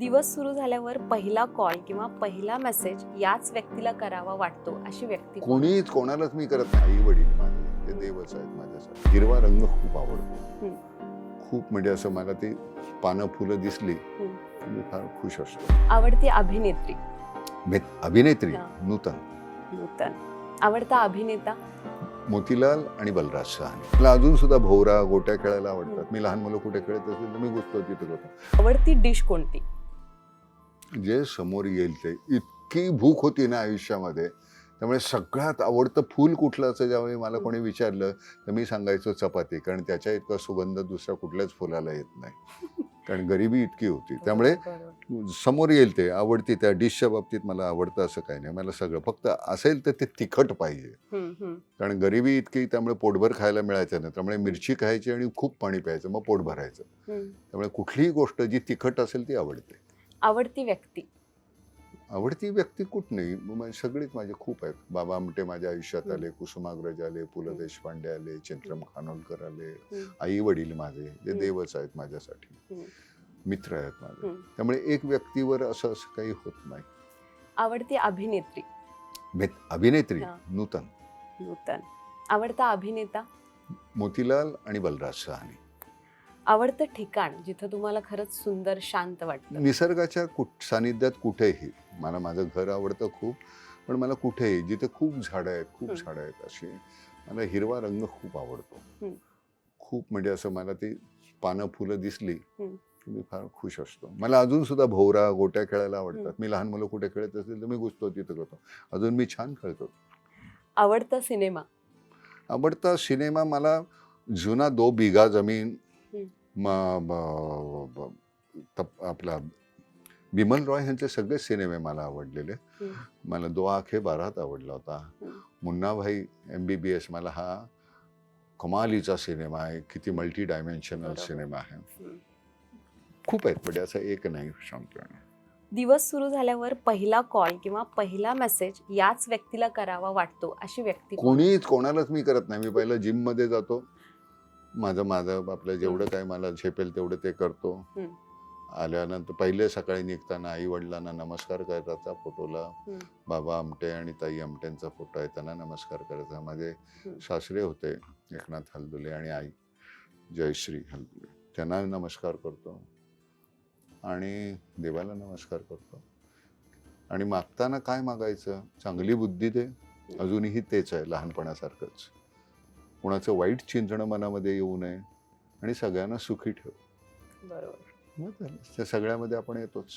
दिवस सुरू झाल्यावर पहिला कॉल किंवा पहिला मेसेज याच व्यक्तीला करावा वाटतो अशी व्यक्ती कोण? कोणीच कोणालाच मी करत नाही आई वडील माझे ते देवच आहेत माझ्यासाठी. हिरवा रंग खूप आवडतो. खूप म्हणजे असं मला ती पानं फुलं दिसली मी फार खुश असतो. आवडती अभिनेत्री? अभिनेत्री. नूतन. नूतन. आवडता अभिनेता? मोतीलाल आणि बलराज सहानी मला अजून सुद्धा भोवरा गोट्या खेळायला आवडतात. मी लहान मुलं कुठे खेळत असेल तर मी घुसतो तिथे होतो आवडती डिश कोणती? जे समोर येईल ते. इतकी भूक होती ना आयुष्यामध्ये. त्यामुळे सगळ्यात आवडतं फूल कुठलं असं ज्यावेळी मला कोणी विचारलं तर मी सांगायचो चपाती कारण त्याच्या इतका सुगंध दुसऱ्या कुठल्याच फुलाला येत नाही. कारण गरिबी इतकी होती. त्यामुळे. समोर येईल ते आवडती त्या डिशच्या बाबतीत मला आवडतं असं काही नाही. मला सगळं फक्त असेल तर ते तिखट पाहिजे. कारण गरिबी इतकी त्यामुळे पोटभर खायला मिळायचं नाही. त्यामुळे मिरची खायची आणि खूप पाणी प्यायचं मग पोट भरायचं. त्यामुळे कुठलीही गोष्ट जी तिखट असेल ती आवडते. आवडती व्यक्ती आवडती व्यक्ती कुठ नाही सगळीच माझे खूप आहेत बाबा आमटे माझ्या आयुष्यात. आले कुसुमाग्रज आले पु ल. देशपांडे आले चंद्रम खानोलकर आले. आई वडील माझे जे. देवच आहेत माझ्यासाठी. मित्र आहेत माझे. त्यामुळे एक व्यक्तीवर असं असं काही होत नाही आवडती अभिनेत्री अभिनेत्री. नूतन नूतन आवडता अभिनेता मोतीलाल आणि बलराज सहानी आवडतं ठिकाण जिथं तुम्हाला खरंच सुंदर शांत वाटतं निसर्गाच्या कुठ सानिध्यात कुठेही मला माझं घर आवडतं खूप पण मला कुठेही जिथे खूप झाडं आहेत खूप. झाडं आहेत अशी मला हिरवा रंग खूप आवडतो. खूप म्हणजे असं मला ती पानं फुलं दिसली मी फार खुश असतो मला अजून सुद्धा भोवरा गोट्या खेळायला आवडतात. मी लहान मुलं कुठे खेळत असेल तर मी घुसतो तिथे होतो अजून मी छान खेळतो आवडता सिनेमा आवडता सिनेमा मला जुना दो बिघा जमीन. म- तप- आपला बिमल रॉय यांचे सगळे सिनेमे मला आवडलेले. मला दो आखे बारात आवडला होता. Munnabhai M B B S मला हा कमालीचा सिनेमा आहे किती मल्टी डायमेन्शनल. सिनेमा आहे. खूप आहेत म्हणजे असं एक नाही सांगतो दिवस सुरू झाल्यावर पहिला कॉल किंवा पहिला मेसेज याच व्यक्तीला करावा वाटतो अशी व्यक्ती कोण? कोणीच कोणालाच मी करत नाही मी पहिलं जिममध्ये जातो माझं माझं आपलं जेवढं काय मला झेपेल तेवढं ते करतो. आल्यानंतर पहिले सकाळी निघताना आई वडिलांना नमस्कार करायचा फोटोला. बाबा आमटे आणि ताई आमटेंचा फोटो आहे त्यांना नमस्कार करायचा. माझे. सासरे होते एकनाथ हलदुले आणि आई जयश्री हलदुले. त्यांना नमस्कार करतो आणि देवाला नमस्कार करतो. आणि मागताना काय मागायचं? चांगली बुद्धी दे. अजूनही तेच आहे लहानपणासारखंच. कुणाचं वाईट चिंतणं मनामध्ये येऊ नये आणि सगळ्यांना सुखी ठेव बरोबर मग. त्या सगळ्यामध्ये आपण येतोच